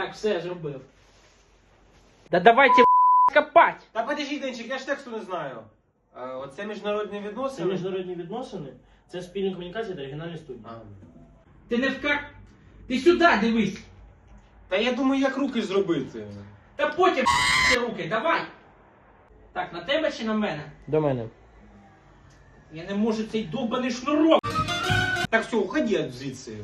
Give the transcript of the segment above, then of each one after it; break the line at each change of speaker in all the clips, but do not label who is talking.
Так, все, зробив. Да давайте копать!
Та подожди, Денчик, я ж тексту не знаю. А, оце міжнародні
Це
відносини.
міжнародні відносини, це спільні комунікації та регіональні студії.
А.
Ти не вкар... Ти сюди дивись!
Та я думаю, як руки зробити.
Та потім ці руки, давай! Так, на тебе чи на мене?
До мене.
Я не можу цей довбаний шнурок!
Так все, уходи звідси.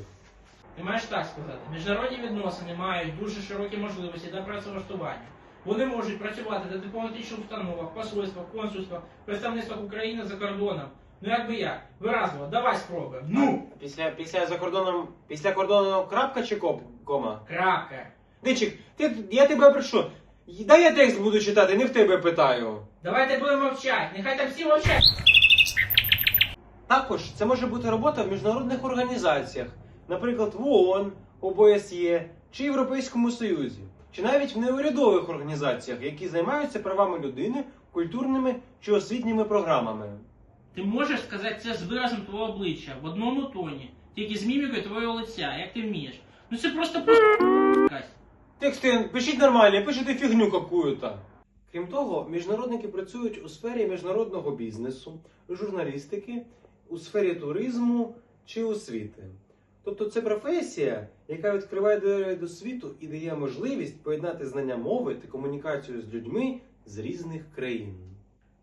Ти маєш так сказати. Міжнародні відносини мають дуже широкі можливості для працевлаштування. Вони можуть працювати на дипломатичних установах, посольствах, консульствах, представництвах України за кордоном. Ну як би як? Виразливо, давай спробуємо. Ну!
Після, після за кордоном. Після кордону крапка чи коп, кома?
Крапка.
Денчик, ти, я тебе прошу. Дай я текст буду читати, не в тебе питаю.
Давайте будемо мовчати. Нехай там всі мовчать.
Також це може бути робота в міжнародних організаціях, наприклад, в ООН, ОБСЄ чи Європейському Союзі, чи навіть в неурядових організаціях, які займаються правами людини, культурними чи освітніми програмами.
Ти можеш сказати це з виразом твого обличчя, в одному тоні, тільки з мімікою твого лиця, як ти вмієш. Ну це просто якась.
Тексти пишіть нормально, пишете фігню какую-то. Крім того, міжнародники працюють у сфері міжнародного бізнесу, журналістики, у сфері туризму чи освіти. Тобто це професія, яка відкриває двері до світу і дає можливість поєднати знання мови та комунікацію з людьми з різних країн.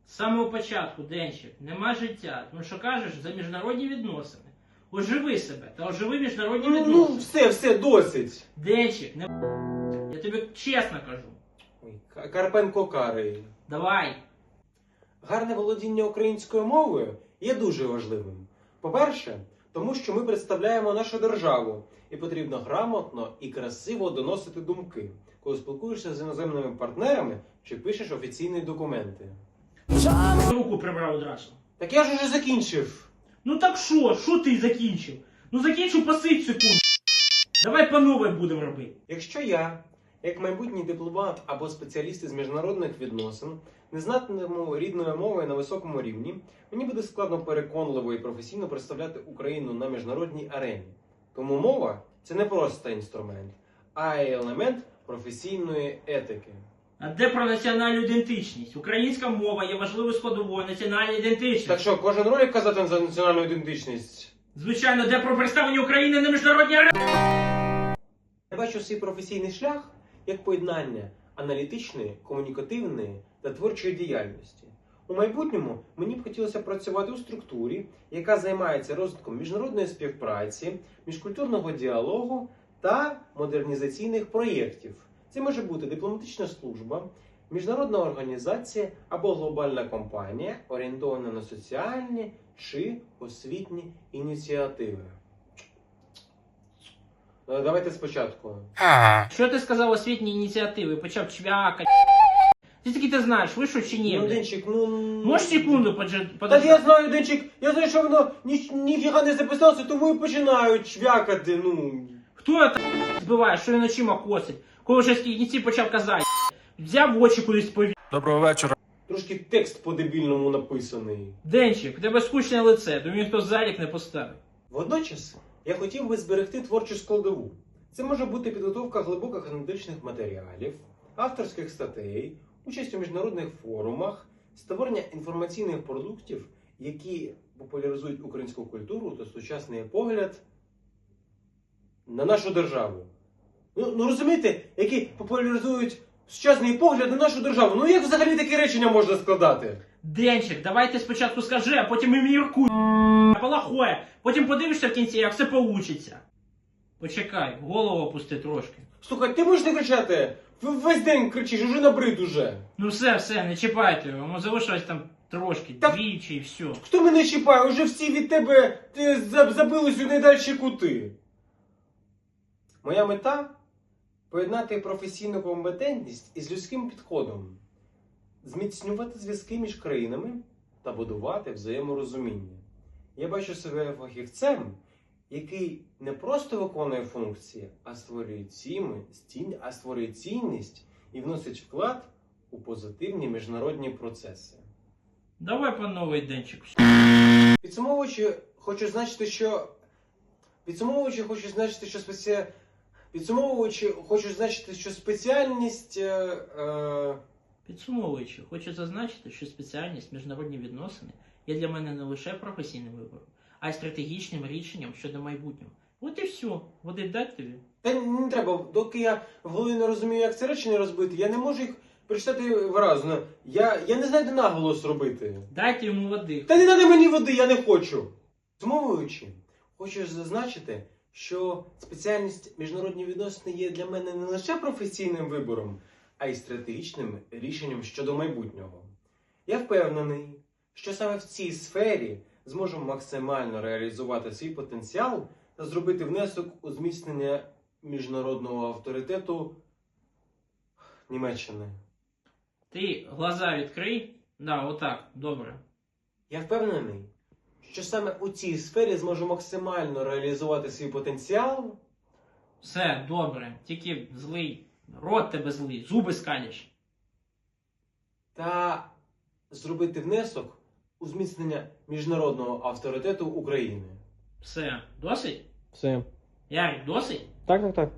З самого початку, Денчик, нема життя, тому що кажеш за міжнародні відносини. Оживи себе та оживи міжнародні
Ну, ну все, все, досить.
Денчик, не я тобі чесно кажу.
Ой, К- Карпенко Карий.
Давай.
Гарне володіння українською мовою є дуже важливим. По-перше, тому що ми представляємо нашу державу, і потрібно грамотно і красиво доносити думки, коли спілкуєшся з іноземними партнерами чи пишеш офіційні документи.
Руку прибрав одразу.
Так я ж уже закінчив.
Ну так що? Що ти закінчив? Ну закінчив посидь секунду. Давай по новій будемо робити.
Якщо я, як майбутній дипломат або спеціаліст із міжнародних відносин, не знатиму рідної мови на високому рівні, мені буде складно переконливо і професійно представляти Україну на міжнародній арені. Тому мова це не просто інструмент, а й елемент професійної етики.
А де про національну ідентичність? Українська мова є важливою складовою національної ідентичності.
Так що, кожен ролик казати за національну ідентичність.
Звичайно, де про представлення України на міжнародній арені?
Я бачу свій професійний шлях як поєднання аналітичної, комунікативної та творчої діяльності. У майбутньому мені б хотілося працювати у структурі, яка займається розвитком міжнародної співпраці, міжкультурного діалогу та модернізаційних проєктів. Це може бути дипломатична служба, міжнародна організація або глобальна компанія, орієнтована на соціальні чи освітні ініціативи. Е, Давайте спочатку.
Що ти сказав освітні ініціативи? Почав чвякати. Ти таки ти знаєш, ви що чи ні?
Ну? Денчик, ну.
Можеш секунду подж-
Так я знаю, Денчик, я знаю, що воно ні, ніфіга не записалося, тому і починають чвякати, ну.
Хто це збиває, що він очима косить? Коли вже кінці почав казати. Взяв в очі кудись повів.
Доброго вечора.
Трошки текст по-дебільному написаний.
Денчик, у тебе скучне лице, думаю, хто залік не поставить.
Водночас, я хотів би зберегти творчу складову. Це може бути підготовка глибоких аналітичних матеріалів, авторських статей, участь у міжнародних форумах, створення інформаційних продуктів, які популяризують українську культуру та сучасний погляд на нашу державу. Ну, ну розумієте, які популяризують сучасний погляд на нашу державу. Ну як взагалі такі речення можна складати?
Денчик, давай ти спочатку скажи, а потім і міркуй. Плохое. Потім подивишся в кінці, як все получиться. Почекай, голову опусти трошки.
Слухай, ти можеш не кричати? В- Весь день кричиш, уже набрид уже.
Ну все, все, не чіпайте його, йому залишилось там трошки,
Так-
двічі і все.
Хто мене чіпає? Уже всі від тебе ти за- забились у найдальші кути. Моя мета поєднати професійну компетентність із людським підходом, зміцнювати зв'язки між країнами та будувати взаєморозуміння. Я бачу себе фахівцем, який не просто виконує функції, а створює ціми, а створює цінність і вносить вклад у позитивні міжнародні процеси.
Давай по новий денчик.
Підсумовуючи, хочу значити, що підсумовуючи, хочу значити, що спеці... Підсумовуючи, хочу зазначити, що спеціальність. Е, е,
Підсумовуючи, хочу зазначити, що спеціальність міжнародні відносини є для мене не лише професійним вибором, а й стратегічним рішенням щодо майбутнього. От і все, води дать тобі.
Та не треба, доки я в голові не розумію, як це речення розбити, я не можу їх прочитати виразно. Я, я не знаю, де наголос робити.
Дайте йому води.
Та не треба мені води, я не хочу. Змовуючи, хочу зазначити, що спеціальність міжнародні відносини є для мене не лише професійним вибором, а й стратегічним рішенням щодо майбутнього. Я впевнений, що саме в цій сфері зможу максимально реалізувати свій потенціал та зробити внесок у зміцнення міжнародного авторитету Німеччини.
Ти глаза відкрий. Да, отак, добре.
Я впевнений, що саме у цій сфері зможу максимально реалізувати свій потенціал
Все, добре. Тільки злий. Рот тебе злий, зуби скаліш.
та зробити внесок у зміцнення міжнародного авторитету України.
Все, досить?
Все.
Ярик, досить?
Так, так, так.